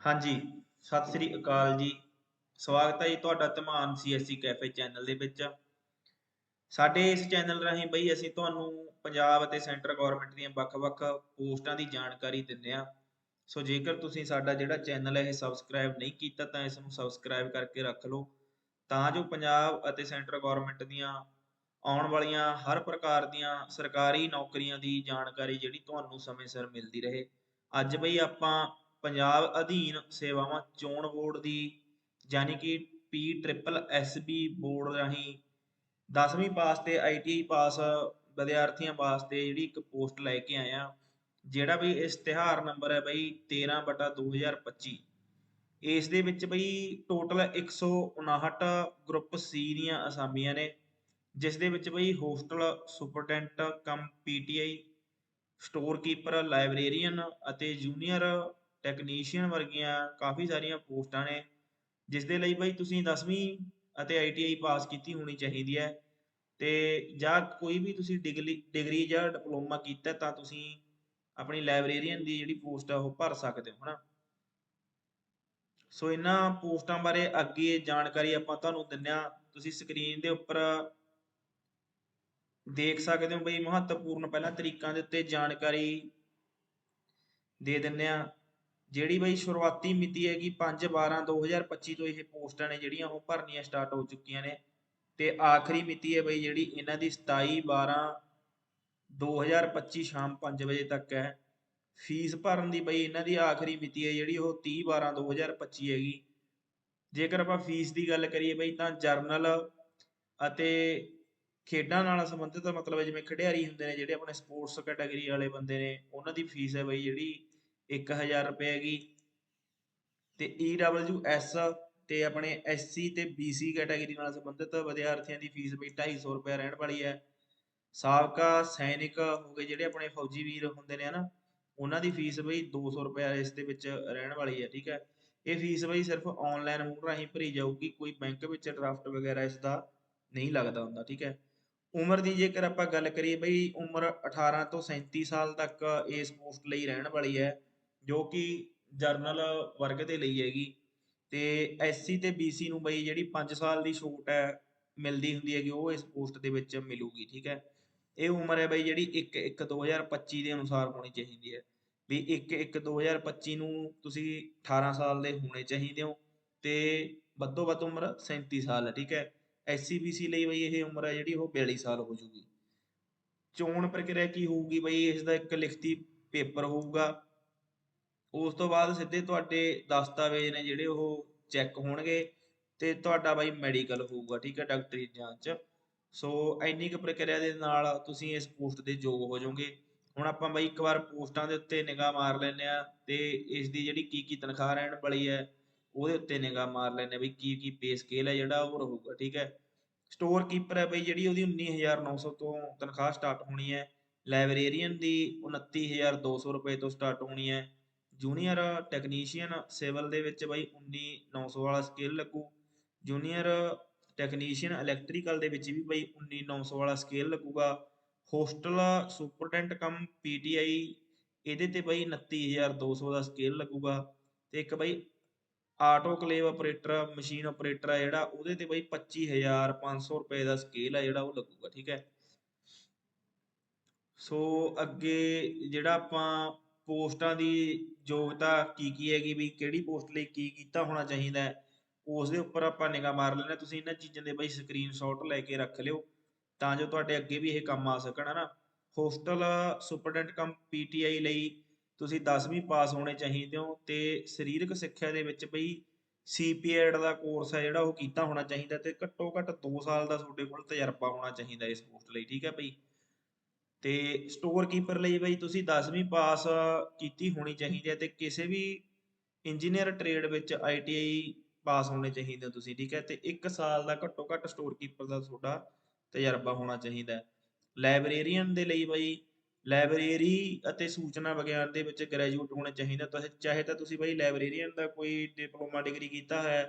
ਹਾਂਜੀ, ਸਤਿ ਸ੍ਰੀ ਅਕਾਲ ਜੀ। ਸਵਾਗਤ ਹੈ ਜੀ ਤੁਹਾਡਾ ਧਮਾਨ ਸੀਐਸਸੀ ਕੈਫੇ ਚੈਨਲ ਦੇ ਵਿੱਚ। ਸਾਡੇ ਇਸ ਚੈਨਲ ਰਾਹੀਂ ਬਈ ਅਸੀਂ ਤੁਹਾਨੂੰ ਪੰਜਾਬ ਅਤੇ ਸੈਂਟਰ ਗਵਰਨਮੈਂਟ ਦੀਆਂ ਵੱਖ-ਵੱਖ ਪੋਸਟਾਂ ਦੀ ਜਾਣਕਾਰੀ ਦਿੰਦੇ ਆ ਸੋ ਜੇਕਰ ਤੁਸੀਂ ਸਾਡਾ ਜਿਹੜਾ ਚੈਨਲ ਹੈ ਇਹ ਸਬਸਕ੍ਰਾਈਬ ਨਹੀਂ ਕੀਤਾ ਤਾਂ ਇਸ ਨੂੰ ਸਬਸਕ੍ਰਾਈਬ ਕਰਕੇ ਰੱਖ ਲਓ। ਤਾਂ ਜੋ ਪੰਜਾਬ ਅਤੇ ਸੈਂਟਰ ਗਵਰਨਮੈਂਟ ਦੀਆਂ ਆਉਣ ਵਾਲੀਆਂ ਹਰ ਪ੍ਰਕਾਰ ਦੀਆਂ ਸਰਕਾਰੀ ਨੌਕਰੀਆਂ ਦੀ ਜਾਣਕਾਰੀ ਜਿਹੜੀ ਤੁਹਾਨੂੰ ਸਮੇਂ ਸਿਰ ਮਿਲਦੀ ਰਹੇ। ਅੱਜ ਬਈ ਆਪਾਂ ਪੰਜਾਬ ਅਧੀਨ ਸੇਵਾਵਾਂ ਚੋਣ ਬੋਰਡ ਦੀ, ਯਾਨੀ ਕਿ P triple S B board ਰਾਹੀਂ 10ਵੀਂ ਪਾਸ ਤੇ ਆਈਟੀਆਈ ਪਾਸ ਵਿਦਿਆਰਥੀਆਂ ਵਾਸਤੇ ਜਿਹੜੀ ਇੱਕ ਪੋਸਟ ਲੈ ਕੇ ਆਇਆ ਜਿਹੜਾ ਵੀ ਇਸ਼ਤਿਹਾਰ ਨੰਬਰ ਹੈ ਬਈ 13 ਬਟਾ 2025 ਇਸ ਦੇ ਵਿੱਚ ਬਈ ਟੋਟਲ 159 ਗਰੁੱਪ ਸੀ ਦੀਆਂ ਅਸਾਮੀਆਂ ਨੇ, ਜਿਸ ਦੇ ਵਿੱਚ ਬਈ hostel superintendent cum PTI store keeper librarian ਅਤੇ ਜੂਨੀਅਰ ਟੈਕਨੀਸ਼ੀਅਨ ਵਰਗੀਆਂ ਕਾਫੀ ਸਾਰੀਆਂ ਪੋਸਟਾਂ ਨੇ ਜਿਸ ਦੇ ਲਈ ਬਈ ਤੁਸੀਂ 10ਵੀਂ ਅਤੇ ਆਈਟੀਆਈ ਪਾਸ ਕੀਤੀ ਹੋਣੀ ਚਾਹੀਦੀ ਹੈ ਤੇ ਜਾਂ ਕੋਈ ਵੀ ਤੁਸੀਂ ਡਿਗਰੀ ਡਿਗਰੀ ਜਾਂ ਡਿਪਲੋਮਾ ਕੀਤਾ ਤਾਂ ਤੁਸੀਂ ਆਪਣੀ ਲਾਇਬ੍ਰੇਰੀਅਨ ਦੀ ਜਿਹੜੀ ਪੋਸਟ ਆ ਉਹ ਭਰ ਸਕਦੇ ਹੋ, ਹਨਾ? ਸੋ ਇਹਨਾਂ ਪੋਸਟਾਂ ਬਾਰੇ ਅੱਗੇ ਜਾਣਕਾਰੀ ਆਪਾਂ ਤੁਹਾਨੂੰ ਦਿੰਨੇ ਆ ਤੁਸੀਂ ਸਕਰੀਨ ਦੇ ਉੱਪਰ ਦੇਖ ਸਕਦੇ ਹੋ ਬਈ ਮਹੱਤਵਪੂਰਨ ਪਹਿਲਾਂ ਤਰੀਕਾਂ ਦੇ ਉੱਤੇ ਜਾਣਕਾਰੀ ਦੇ ਦਿੰਨੇ ਆ ਜਿਹੜੀ ਬਈ ਸ਼ੁਰੂਆਤੀ ਮਿਤੀ ਹੈਗੀ 5/12/2025 ਤੋਂ ਇਹ ਪੋਸਟਾਂ ਨੇ ਜਿਹੜੀਆਂ ਉਹ ਭਰਨੀਆਂ ਸਟਾਰਟ ਹੋ ਚੁੱਕੀਆਂ ਨੇ। ਤੇ ਆਖਰੀ ਮਿਤੀ ਹੈ ਬਈ ਜਿਹੜੀ ਇਹਨਾਂ ਦੀ 27/12/2025 ਸ਼ਾਮ 5 ਵਜੇ ਤੱਕ ਹੈ। ਫੀਸ ਭਰਨ ਦੀ ਬਈ ਇਹਨਾਂ ਦੀ ਆਖਰੀ ਮਿਤੀ ਹੈ ਜਿਹੜੀ ਉਹ 30/12/2025 ਹੈਗੀ। ਜੇਕਰ ਆਪਾਂ ਫੀਸ ਦੀ ਗੱਲ ਕਰੀਏ ਬਈ ਤਾਂ ਜਰਨਲ ਅਤੇ ਖੇਡਾਂ ਨਾਲ ਸੰਬੰਧਿਤ ਮਤਲਬ ਜਿਵੇਂ ਖਿਡਾਰੀ ਹੁੰਦੇ ਨੇ ਜਿਹੜੇ ਆਪਣੇ ਸਪੋਰਟਸ ਕੈਟਾਗਰੀ ਵਾਲੇ ਬੰਦੇ ਨੇ, ਉਹਨਾਂ ਦੀ ਫੀਸ ਹੈ ਬਈ ਜਿਹੜੀ 1000 ਰੁਪਏ ਹੈਗੀ। ਤੇ EWS ਤੇ ਆਪਣੇ SC ਤੇ BC ਕੈਟਾਗਰੀ ਨਾਲ ਸੰਬੰਧਿਤ ਵਿਦਿਆਰਥੀਆਂ ਦੀ ਫੀਸ ਬਈ 250 ਰੁਪਏ ਰਹਿਣ ਵਾਲੀ ਹੈ। ਸਾਬਕਾ ਸੈਨਿਕ ਹੋ ਗਏ ਜਿਹੜੇ ਆਪਣੇ ਫੌਜੀ ਵੀਰ ਹੁੰਦੇ ਨੇ ਹਨਾ, ਉਹਨਾਂ ਦੀ ਫੀਸ ਬਈ 200 ਰੁਪਏ ਇਸ ਦੇ ਵਿੱਚ ਰਹਿਣ ਵਾਲੀ ਹੈ, ਠੀਕ ਹੈ। ਇਹ ਫੀਸ ਬਈ ਸਿਰਫ ਆਨਲਾਈਨ ਮੂਡ ਰਾਹੀਂ ਭਰੀ ਜਾਊਗੀ, ਕੋਈ ਬੈਂਕ ਵਿੱਚ ਡਰਾਫਟ ਵਗੈਰਾ ਇਸ ਦਾ ਨਹੀਂ ਲੱਗਦਾ ਹੁੰਦਾ, ਠੀਕ ਹੈ। ਉਮਰ ਦੀ ਜੇਕਰ ਆਪਾਂ ਗੱਲ ਕਰੀਏ ਬਈ ਉਮਰ 18 ਤੋਂ 37 ਸਾਲ ਤੱਕ ਇਸ ਪੋਸਟ ਲਈ ਰਹਿਣ ਵਾਲੀ ਹੈ ਜੋ ਕਿ ਜਰਨਲ ਵਰਗ ਦੇ ਲਈ ਹੈਗੀ। ਤੇ ਐਸਸੀ ਤੇ ਬੀਸੀ ਨੂੰ ਬਈ ਜਿਹੜੀ 5 ਸਾਲ ਦੀ ਛੂਟ ਹੈ, ਮਿਲਦੀ ਹੁੰਦੀ ਹੈਗੀ, ਉਹ ਇਸ ਪੋਸਟ ਦੇ ਵਿੱਚ ਮਿਲੂਗੀ, ਠੀਕ ਹੈ। ਇਹ ਉਮਰ ਹੈ ਬਈ ਜਿਹੜੀ 1 1 2025 ਦੇ ਅਨੁਸਾਰ ਹੋਣੀ ਚਾਹੀਦੀ ਹੈ। ਵੀ 1 1 2025 ਨੂੰ ਤੁਸੀਂ 18 ਸਾਲ ਦੇ ਹੋਣੇ ਚਾਹੀਦੇ ਹੋ ਤੇ ਵੱਧੋ ਵੱਧ ਉਮਰ 37 ਸਾਲ ਹੈ, ਠੀਕ ਹੈ। ਐਸਸੀ ਬੀਸੀ ਲਈ ਬਈ ਇਹ ਉਮਰ ਹੈ ਜਿਹੜੀ ਉਹ 42 ਸਾਲ ਹੋ ਜੂਗੀ। ਚੋਣ ਪ੍ਰਕਿਰਿਆ ਕੀ ਹੋਊਗੀ ਬਈ, ਇਸ ਦਾ ਇੱਕ ਲਿਖਤੀ ਪੇਪਰ ਹੋਊਗਾ। ਉਸ ਤੋਂ ਬਾਅਦ ਸਿੱਧੇ ਤੁਹਾਡੇ ਦਸਤਾਵੇਜ਼ ਨੇ ਜਿਹੜੇ ਉਹ ਚੈੱਕ ਹੋਣਗੇ ਤੇ ਤੁਹਾਡਾ ਬਾਈ ਮੈਡੀਕਲ ਹੋਊਗਾ, ਠੀਕ ਹੈ ਡਾਕਟਰੀ ਜਾਂਚ। ਸੋ ਇੰਨੀ ਕੁ ਪ੍ਰਕਿਰਿਆ ਦੇ ਨਾਲ ਤੁਸੀਂ ਇਸ ਪੋਸਟ ਦੇ ਯੋਗ ਹੋ ਜਾਓਗੇ। ਹੁਣ ਆਪਾਂ ਬਾਈ ਇੱਕ ਵਾਰ ਪੋਸਟਾਂ ਦੇ ਉੱਤੇ ਨਿਗਾਹ ਮਾਰ ਲੈਂਦੇ ਆ ਤੇ ਇਸ ਦੀ ਜਿਹੜੀ ਕੀ ਕੀ ਤਨਖਾਹ ਰਹਿਣ ਵਾਲੀ ਹੈ, ਉਹਦੇ ਉੱਤੇ ਨਿਗਾਹ ਮਾਰ ਲੈਂਦੇ ਆ ਬਈ ਕੀ ਕੀ ਪੇ ਸਕੇਲ ਹੈ ਜਿਹੜਾ ਉਹ ਰਹੂਗਾ, ਠੀਕ ਹੈ। ਸਟੋਰ ਕੀਪਰ ਹੈ ਬਈ ਜਿਹੜੀ ਉਹਦੀ 19900 ਤੋਂ ਤਨਖਾਹ ਸਟਾਰਟ ਹੋਣੀ ਹੈ। ਲਾਇਬ੍ਰੇਰੀਅਨ ਦੀ 29200 ਰੁਪਏ ਤੋਂ ਸਟਾਰਟ ਹੋਣੀ ਹੈ। ਜੂਨੀਅਰ ਟੈਕਨੀਸ਼ੀਅਨ ਸਿਵਲ ਦੇ ਵਿੱਚ ਬਾਈ 19900 ਵਾਲਾ ਸਕੇਲ ਲੱਗੂ। ਜੂਨੀਅਰ ਟੈਕਨੀਸ਼ੀਅਨ ਇਲੈਕਟ੍ਰੀਕਲ ਦੇ ਵਿੱਚ ਵੀ ਬਾਈ 19900 ਵਾਲਾ ਸਕੇਲ ਲੱਗੂਗਾ। ਹੋਸਟਲ ਸੁਪਰਡੈਂਟ ਕਮ ਪੀਟੀਆਈ ਇਹਦੇ ਤੇ ਬਾਈ 29200 ਦਾ ਸਕੇਲ ਲੱਗੂਗਾ। ਤੇ ਇੱਕ ਬਾਈ ਆਟੋਕਲੇਵ ਆਪਰੇਟਰ ਮਸ਼ੀਨ ਆਪਰੇਟਰ ਆ ਜਿਹੜਾ, ਉਹਦੇ ਤੇ ਬਾਈ 25500 ਰੁਪਏ ਦਾ ਸਕੇਲ ਆ ਜਿਹੜਾ ਉਹ ਲੱਗੂਗਾ, ਠੀਕ ਹੈ। ਸੋ ਅੱਗੇ ਜਿਹੜਾ ਆਪਾਂ ਪੋਸਟਾਂ ਦੀ ਯੋਗਤਾ ਕੀ ਕੀ ਹੈਗੀ, ਵੀ ਕਿਹੜੀ ਪੋਸਟ ਲਈ ਕੀ ਕੀਤਾ ਹੋਣਾ ਚਾਹੀਦਾ ਹੈ, ਉਸ ਦੇ ਉੱਪਰ ਆਪਾਂ ਨਿਗਾਹ ਮਾਰ ਲੈਣਾ ਤੁਸੀਂ ਇਹਨਾਂ ਚੀਜ਼ਾਂ ਦੇ ਬਈ ਸਕਰੀਨਸ਼ਾਟ ਲੈ ਕੇ ਰੱਖ ਲਿਓ, ਤਾਂ ਜੋ ਤੁਹਾਡੇ ਅੱਗੇ ਵੀ ਇਹ ਕੰਮ ਆ ਸਕਣ, ਹਨਾ। ਹੋਸਟਲ ਸੁਪਰਡੈਂਟ ਕਮ ਪੀਟੀਆਈ ਲਈ ਤੁਸੀਂ 10ਵੀਂ ਪਾਸ ਹੋਣੇ ਚਾਹੀਦੇ ਹੋ ਤੇ ਸਰੀਰਕ ਸਿੱਖਿਆ ਦੇ ਵਿੱਚ ਬਈ ਸੀਪੀਐਡ ਦਾ ਕੋਰਸ ਹੈ ਜਿਹੜਾ ਉਹ ਕੀਤਾ ਹੋਣਾ ਚਾਹੀਦਾ ਤੇ ਘੱਟੋ ਘੱਟ 2 ਸਾਲ ਦਾ ਤੁਹਾਡੇ ਕੋਲ ਤਜਰਬਾ ਹੋਣਾ ਚਾਹੀਦਾ ਇਸ ਪੋਸਟ ਲਈ, ਠੀਕ ਹੈ ਬਈ। ਤੇ ਸਟੋਰ ਕੀਪਰ ਲਈ ਬਈ ਤੁਸੀਂ 10ਵੀਂ ਪਾਸ ਕੀਤੀ ਹੋਣੀ ਚਾਹੀਦੀ ਹੈ ਤੇ ਕਿਸੇ ਵੀ ਇੰਜੀਨੀਅਰ ਟ੍ਰੇਡ ਵਿੱਚ ਆਈਟੀਆਈ ਪਾਸ ਹੋਣੇ ਚਾਹੀਦੇ ਹੋ ਤੁਸੀਂ, ਠੀਕ ਹੈ? ਤੇ 1 ਸਾਲ ਦਾ ਘੱਟੋ ਘੱਟ ਸਟੋਰ ਕੀਪਰ ਦਾ ਤੁਹਾਡਾ ਤਜਰਬਾ ਹੋਣਾ ਚਾਹੀਦਾ ਹੈ। ਲਾਇਬ੍ਰੇਰੀਅਨ ਦੇ ਲਈ ਬਈ ਲਾਇਬ੍ਰੇਰੀ ਅਤੇ ਸੂਚਨਾ ਵਿਗਿਆਨ ਦੇ ਵਿੱਚ ਗ੍ਰੈਜੂਏਟ ਹੋਣੇ ਚਾਹੀਦਾ ਤੁਸੀਂ ਚਾਹੇ ਤਾਂ ਤੁਸੀਂ ਬਈ ਲਾਇਬ੍ਰੇਰੀਅਨ ਦਾ ਕੋਈ ਡਿਪਲੋਮਾ ਡਿਗਰੀ ਕੀਤਾ ਹੈ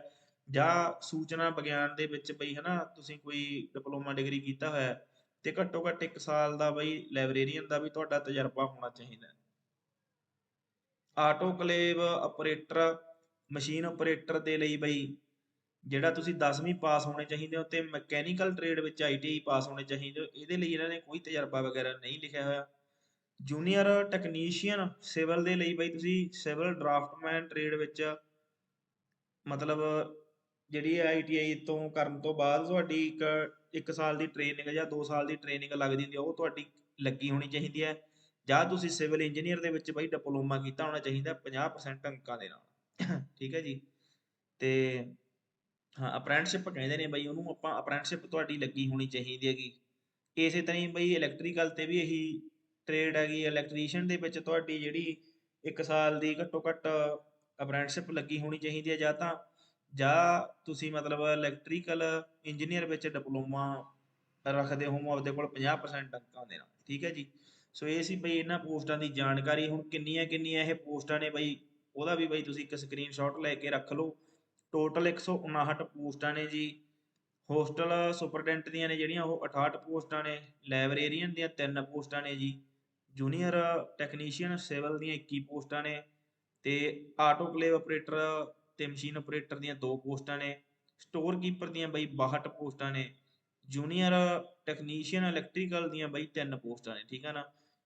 ਜਾਂ ਸੂਚਨਾ ਵਿਗਿਆਨ ਦੇ ਵਿੱਚ ਬਈ ਹਨਾ ਤੁਸੀਂ ਕੋਈ ਡਿਪਲੋਮਾ ਡਿਗਰੀ ਕੀਤਾ ਹੋਇਆ ਤੇ ਘੱਟੋ ਘੱਟ 1 ਸਾਲ ਦਾ ਬਈ ਲਾਇਬ੍ਰੇਰੀਅਨ ਦਾ ਵੀ ਤੁਹਾਡਾ ਤਜਰਬਾ ਹੋਣਾ ਚਾਹੀਦਾ ਆਟੋਕਲੇਵ ਆਪਰੇਟਰ ਮਸ਼ੀਨ ਆਪਰੇਟਰ ਦੇ ਲਈ ਬਈ ਜਿਹੜਾ ਤੁਸੀਂ 10ਵੀਂ ਪਾਸ ਹੋਣੇ ਚਾਹੀਦੇ ਹੋ ਤੇ ਮਕੈਨੀਕਲ ਟ੍ਰੇਡ ਵਿੱਚ ਆਈਟੀਆਈ ਪਾਸ ਹੋਣੇ ਚਾਹੀਦੇ ਹੋ, ਇਹਦੇ ਲਈ ਇਹਨਾਂ ਨੇ ਕੋਈ ਤਜਰਬਾ ਵਗੈਰਾ ਨਹੀਂ ਲਿਖਿਆ ਹੋਇਆ। ਜੂਨੀਅਰ ਟੈਕਨੀਸ਼ੀਅਨ ਸਿਵਲ ਦੇ ਲਈ ਬਈ ਤੁਸੀਂ ਸਿਵਲ ਡਰਾਫਟਮੈਨ ਟ੍ਰੇਡ ਵਿੱਚ ਮਤਲਬ ਜਿਹੜੀ ਆਈਟੀਆਈ ਤੋਂ ਕਰਨ ਤੋਂ ਬਾਅਦ ਤੁਹਾਡੀ ਇੱਕ ਇੱਕ ਸਾਲ ਦੀ ਟ੍ਰੇਨਿੰਗ ਜਾਂ 2 ਸਾਲ ਦੀ ਟ੍ਰੇਨਿੰਗ ਲੱਗਦੀ ਹੁੰਦੀ ਆ, ਉਹ ਤੁਹਾਡੀ ਲੱਗੀ ਹੋਣੀ ਚਾਹੀਦੀ ਹੈ। ਜਾਂ ਤੁਸੀਂ ਸਿਵਲ ਇੰਜੀਨੀਅਰ ਦੇ ਵਿੱਚ ਬਈ ਡਿਪਲੋਮਾ ਕੀਤਾ ਹੋਣਾ ਚਾਹੀਦਾ 50% ਅੰਕਾਂ ਦੇ ਨਾਲ। ਠੀਕ ਹੈ ਜੀ? ਤੇ ਹਾਂ ਅਪ੍ਰੈਂਟਿਸਸ਼ਿਪ ਕਹਿੰਦੇ ਨੇ ਬਈ, ਉਹਨੂੰ ਆਪਾਂ ਅਪ੍ਰੈਂਟਿਸਸ਼ਿਪ ਤੁਹਾਡੀ ਲੱਗੀ ਹੋਣੀ ਚਾਹੀਦੀ ਹੈਗੀ। ਇਸੇ ਤਰ੍ਹਾਂ ਹੀ ਬਈ ਇਲੈਕਟ੍ਰੀਕਲ ਤੇ ਵੀ ਇਹੀ ਟ੍ਰੇਡ ਹੈਗੀ ਇਲੈਕਟ੍ਰੀਸ਼ੀਅਨ ਦੇ ਵਿੱਚ ਤੁਹਾਡੀ ਜਿਹੜੀ ਇੱਕ ਸਾਲ ਦੀ ਘੱਟੋ ਘੱਟ ਅਪ੍ਰੈਂਟਿਸਸ਼ਿਪ ਲੱਗੀ ਹੋਣੀ ਚਾਹੀਦੀ ਹੈ ਜਾਂ ਤਾਂ ਜਾਂ ਤੁਸੀਂ ਮਤਲਬ ਇਲੈਕਟ੍ਰੀਕਲ ਇੰਜੀਨੀਅਰ ਵਿੱਚ ਡਿਪਲੋਮਾ ਰੱਖਦੇ ਹੋ ਆਪਦੇ ਕੋਲ 50% ਅੰਕਾਂ ਦੇ ਨਾਲ, ਠੀਕ ਹੈ ਜੀ? ਸੋ ਇਹ ਸੀ ਬਈ ਇਹਨਾਂ ਪੋਸਟਾਂ ਦੀ ਜਾਣਕਾਰੀ। ਹੁਣ ਕਿੰਨੀਆਂ ਕਿੰਨੀਆਂ ਇਹ ਪੋਸਟਾਂ ਨੇ ਬਈ? ਉਹਦਾ ਵੀ ਬਈ ਤੁਸੀਂ ਇੱਕ ਸਕਰੀਨਸ਼ਾਟ ਲੈ ਕੇ ਰੱਖ ਲਓ। ਟੋਟਲ 159 ਪੋਸਟਾਂ ਨੇ ਜੀ। ਹੋਸਟਲ ਸੁਪਰਡੈਂਟ ਦੀਆਂ ਨੇ ਜਿਹੜੀਆਂ, ਉਹ 68 ਪੋਸਟਾਂ ਨੇ। ਲਾਇਬ੍ਰੇਰੀਅਨ ਦੀਆਂ 3 ਪੋਸਟਾਂ ਨੇ ਜੀ। ਜੂਨੀਅਰ ਟੈਕਨੀਸ਼ੀਅਨ ਸਿਵਲ ਦੀਆਂ 21 ਪੋਸਟਾਂ ਨੇ। ਤੇ ਆਟੋਕਲੇਵ ਆਪਰੇਟਰ ਤੇ ਮਸ਼ੀਨ ਆਪਰੇਟਰ ਦੀਆਂ ਦੋ ਪੋਸਟਾਂ ਨੇ ਸਟੋਰ ਕੀਪਰ ਦੀਆਂ ਬਈ 62 ਪੋਸਟਾਂ ਨੇ ਜੂਨੀਅਰ ਟੈਕਨੀਸ਼ੀਅਨ ਇਲੈਕਟ੍ਰੀਕਲ ਦੀਆਂ ਬਈ ਤਿੰਨ ਪੋਸਟਾਂ ਨੇ, ਠੀਕ ਹੈ ਨਾ?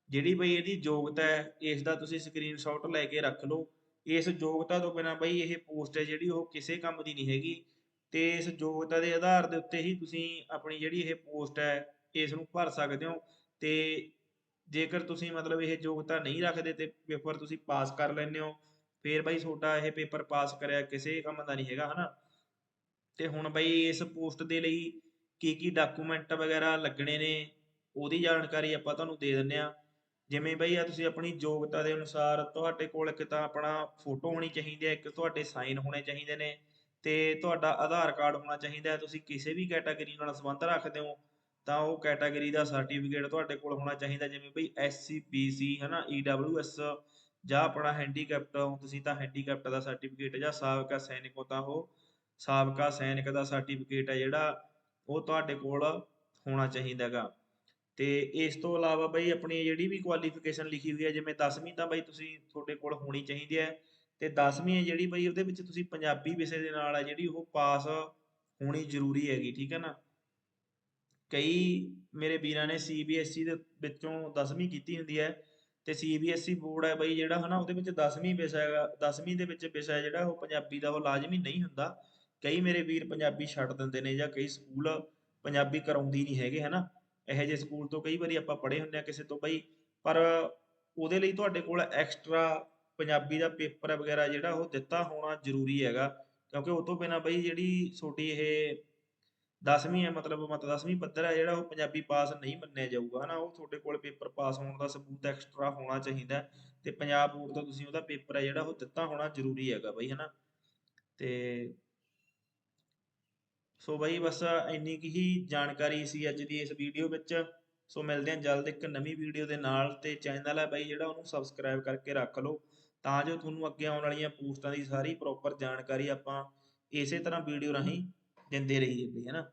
ਜਿਹੜੀ ਬਈ ਇਹਦੀ ਯੋਗਤਾ ਹੈ ਇਸ ਦਾ ਤੁਸੀਂ ਸਕਰੀਨਸ਼ਾਟ ਲੈ ਕੇ ਰੱਖ ਲਓ। ਇਸ ਯੋਗਤਾ ਤੋਂ ਬਿਨਾ ਬਈ ਇਹ ਪੋਸਟ ਹੈ ਜਿਹੜੀ ਉਹ ਕਿਸੇ ਕੰਮ ਦੀ ਨਹੀਂ ਹੈਗੀ। ਤੇ ਇਸ ਯੋਗਤਾ ਦੇ ਆਧਾਰ ਦੇ ਉੱਤੇ ਹੀ ਤੁਸੀਂ ਆਪਣੀ ਜਿਹੜੀ ਇਹ ਪੋਸਟ ਹੈ ਇਸ ਨੂੰ ਭਰ ਸਕਦੇ ਹੋ। ਤੇ ਜੇਕਰ ਤੁਸੀਂ ਮਤਲਬ ਇਹ ਯੋਗਤਾ ਨਹੀਂ ਰੱਖਦੇ ਤੇ ਪੇਪਰ ਤੁਸੀਂ ਪਾਸ ਕਰ ਲੈਂਦੇ ਹੋ ਫੇਰ ਬਾਈ ਤੁਹਾਡਾ ਇਹ ਪੇਪਰ ਪਾਸ ਕਰਿਆ, ਕਿਸੇ ਕੰਮ ਦਾ ਨਹੀਂ ਹੈਗਾ, ਹਨਾ? ਤੇ ਹੁਣ ਬਾਈ ਇਸ ਪੋਸਟ ਦੇ ਲਈ ਕੀ ਕੀ ਡਾਕੂਮੈਂਟ ਵਗੈਰਾ ਲੱਗਣੇ ਨੇ, ਉਹਦੀ ਜਾਣਕਾਰੀ ਆਪਾਂ ਤੁਹਾਨੂੰ ਦੇ ਦਿੰਨੇ ਆ। ਜਿਵੇਂ ਬਈ ਆ ਤੁਸੀਂ ਆਪਣੀ ਯੋਗਤਾ ਦੇ ਅਨੁਸਾਰ ਤੁਹਾਡੇ ਕੋਲ ਇੱਕ ਤਾਂ ਆਪਣਾ ਫੋਟੋ ਹੋਣੀ ਚਾਹੀਦੀ ਹੈ, ਇੱਕ ਤੁਹਾਡੇ ਸਾਈਨ ਹੋਣੇ ਚਾਹੀਦੇ ਨੇ, ਤੇ ਤੁਹਾਡਾ ਆਧਾਰ ਕਾਰਡ ਹੋਣਾ ਚਾਹੀਦਾ ਹੈ। ਤੁਸੀਂ ਕਿਸੇ ਵੀ ਕੈਟਾਗਰੀ ਨਾਲ ਸੰਬੰਧ ਰੱਖਦੇ ਹੋ, ਤਾਂ ਉਹ ਕੈਟਾਗਰੀ ਦਾ ਸਰਟੀਫਿਕੇਟ ਤੁਹਾਡੇ ਕੋਲ ਹੋਣਾ ਚਾਹੀਦਾ, ਜਿਵੇਂ ਬਈ ਐਸਸੀ ਬੀਸੀ ਹਨਾ ਈਡਬਲਯੂਐਸ ਜਾਂ ਆਪਣਾ ਹੈਂਡੀਕੈਪਟ ਹੋ ਤੁਸੀਂ ਤਾਂ ਹੈਂਡੀਕੈਪਟ ਦਾ ਸਰਟੀਫਿਕੇਟ ਜਾਂ ਸਾਬਕਾ ਸੈਨਿਕ ਹੋ ਤਾਂ ਉਹ, ਸਾਬਕਾ ਸੈਨਿਕ ਦਾ ਸਰਟੀਫਿਕੇਟ ਹੈ ਜਿਹੜਾ, ਉਹ ਤੁਹਾਡੇ ਕੋਲ ਹੋਣਾ ਚਾਹੀਦਾਗਾ ਤੇ ਇਸ ਤੋਂ ਇਲਾਵਾ ਬਈ ਆਪਣੀ ਜਿਹੜੀ ਵੀ ਕੁਆਲੀਫਿਕੇਸ਼ਨ ਲਿਖੀ ਹੋਈ ਹੈ, ਜਿਵੇਂ 10ਵੀਂ ਤਾਂ ਬਈ ਤੁਸੀਂ ਤੁਹਾਡੇ ਕੋਲ ਹੋਣੀ ਚਾਹੀਦੀ ਹੈ, ਤੇ 10ਵੀਂ ਹੈ ਜਿਹੜੀ ਬਈ ਉਹਦੇ ਵਿੱਚ ਤੁਸੀਂ ਪੰਜਾਬੀ ਵਿਸ਼ੇ ਦੇ ਨਾਲ ਹੈ ਜਿਹੜੀ ਉਹ ਪਾਸ ਹੋਣੀ ਜ਼ਰੂਰੀ ਹੈਗੀ, ਠੀਕ ਹੈ ਨਾ? ਕਈ ਮੇਰੇ ਵੀਰਾਂ ਨੇ ਸੀਬੀਐਸਈ ਦੇ ਵਿੱਚੋਂ 10ਵੀਂ ਕੀਤੀ ਹੁੰਦੀ ਹੈ ਤੇ ਸੀਬੀਐਸਈ ਬੋਰਡ ਹੈ ਬਈ, ਜਿਹੜਾ ਹਨਾ, ਉਹਦੇ ਵਿੱਚ 10ਵੀਂ ਵਿਸ਼ਾ ਹੈਗਾ 10ਵੀਂ ਦੇ ਵਿੱਚ ਵਿਸ਼ਾ ਜਿਹੜਾ, ਉਹ ਪੰਜਾਬੀ ਦਾ ਉਹ ਲਾਜ਼ਮੀ ਨਹੀਂ ਹੁੰਦਾ। ਕਈ ਮੇਰੇ ਵੀਰ ਪੰਜਾਬੀ ਛੱਡ ਦਿੰਦੇ ਨੇ ਜਾਂ ਕਈ ਸਕੂਲ ਪੰਜਾਬੀ ਕਰਾਉਂਦੀ ਨਹੀਂ ਹੈਗੇ, ਹਨਾ। ਇਹੋ ਜਿਹੇ ਸਕੂਲ ਤੋਂ ਕਈ ਵਾਰੀ ਆਪਾਂ ਪੜ੍ਹੇ ਹੁੰਦੇ ਆ ਕਿਸੇ ਤੋਂ ਬਈ, ਪਰ ਉਹਦੇ ਲਈ ਤੁਹਾਡੇ ਕੋਲ ਐਕਸਟਰਾ ਪੰਜਾਬੀ ਦਾ ਪੇਪਰ ਵਗੈਰਾ ਜਿਹੜਾ, ਉਹ ਦਿੱਤਾ ਹੋਣਾ ਜ਼ਰੂਰੀ ਹੈਗਾ। ਕਿਉਂਕਿ ਉਹ ਤੋਂ ਬਿਨਾ ਬਈ, ਜਿਹੜੀ ਛੋਟੀ ਇਹ 10ਵੀਂ ਹੈ, ਮਤਲਬ ਮਤ 10ਵੀਂ ਪੱਧਰ ਹੈ ਜਿਹੜਾ, ਉਹ ਪੰਜਾਬੀ ਪਾਸ ਨਹੀਂ ਮੰਨਿਆ ਜਾਊਗਾ, ਹਨਾ? ਉਹ ਤੁਹਾਡੇ ਕੋਲ ਪੇਪਰ ਪਾਸ ਹੋਣ ਦਾ ਸਬੂਤ ਐਕਸਟਰਾ ਹੋਣਾ ਚਾਹੀਦਾ ਤੇ ਪੰਜਾਬ ਬੋਰਡ ਤੋਂ ਤੁਸੀਂ ਉਹਦਾ ਪੇਪਰ ਹੈ ਜਿਹੜਾ, ਉਹ ਦਿੱਤਾ ਹੋਣਾ ਜ਼ਰੂਰੀ ਹੈਗਾ ਬਈ, ਹਨਾ? ਤੇ ਸੋ ਬਈ ਬਸ ਇੰਨੀ ਕੀ ਹੀ ਜਾਣਕਾਰੀ ਸੀ ਅੱਜ ਦੀ ਇਸ ਵੀਡੀਓ ਵਿੱਚ। ਸੋ ਮਿਲਦੇ ਹਾਂ ਜਲਦ ਇੱਕ ਨਵੀਂ ਵੀਡੀਓ ਦੇ ਨਾਲ ਤੇ ਚੈਨਲ ਹੈ ਬਈ ਜਿਹੜਾ, ਉਹਨੂੰ ਸਬਸਕ੍ਰਾਈਬ ਕਰਕੇ ਰੱਖ ਲਓ। ਤਾਂ ਜੋ ਤੁਹਾਨੂੰ ਅੱਗੇ ਆਉਣ ਵਾਲੀਆਂ ਪੋਸਟਾਂ ਦੀ ਸਾਰੀ ਪ੍ਰੋਪਰ ਜਾਣਕਾਰੀ ਆਪਾਂ ਇਸੇ ਤਰ੍ਹਾਂ ਵੀਡੀਓ ਰਾਹੀਂ ਦਿੰਦੇ ਰਹੀਏ ਬਈ, ਹਨਾ?